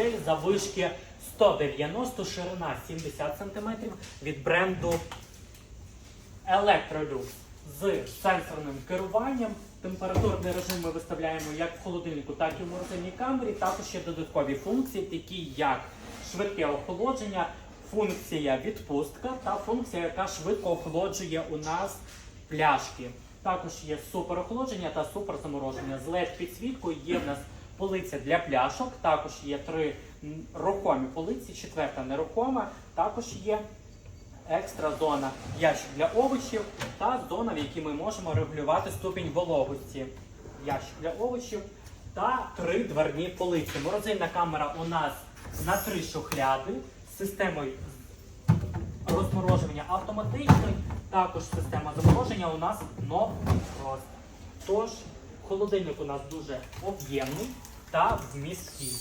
модель завишки 190, ширина 70 см від бренду Electrolux з сенсорним керуванням. Температурний режим ми виставляємо як в холодильнику, так і в морозильній камері. Також є додаткові функції, такі як швидке охолодження, функція відпустка та функція, яка швидко охолоджує у нас пляшки. Також є суперохолодження та суперзамороження. З LED підсвіткою є в нас полиця для пляшок, також є три рухомі полиці, четверта нерухома, також є екстра зона ящик для овочів та зона, в якій ми можемо регулювати ступінь вологості. Ящик для овочів та три дверні полиці. Морозильна камера у нас на три шухляди з системою розморожування автоматичної, також система замороження у нас No Frost. Тож холодильник у нас дуже об'ємний та вмісткий.